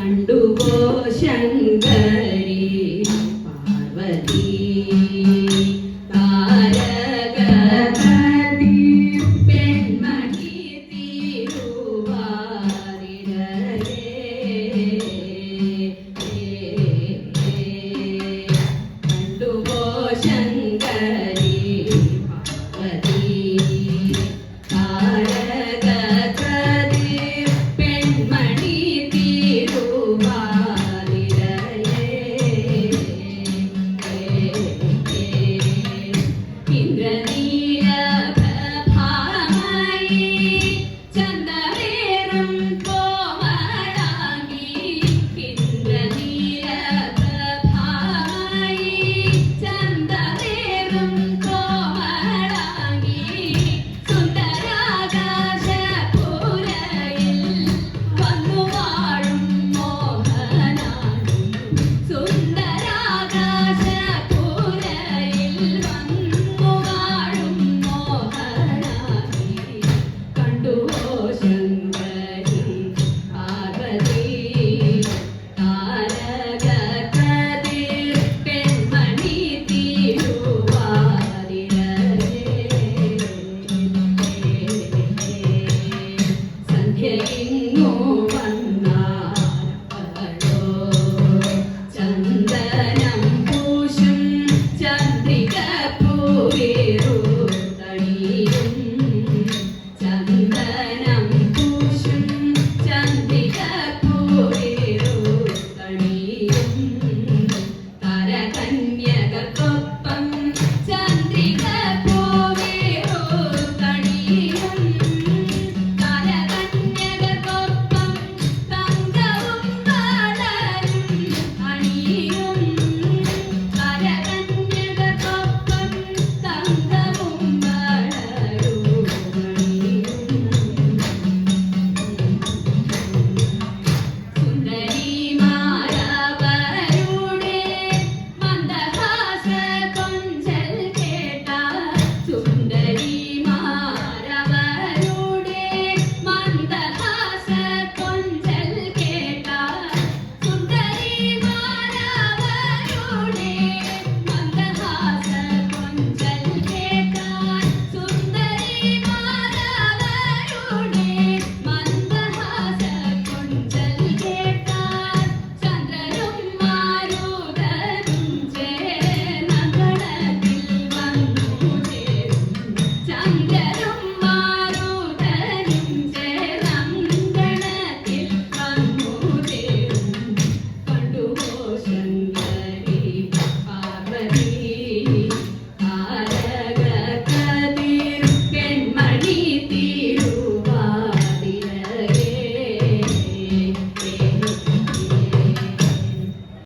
കണ്ടുപോ Shankari Parvathi. Shankari Parvathi. താരകപതി Indra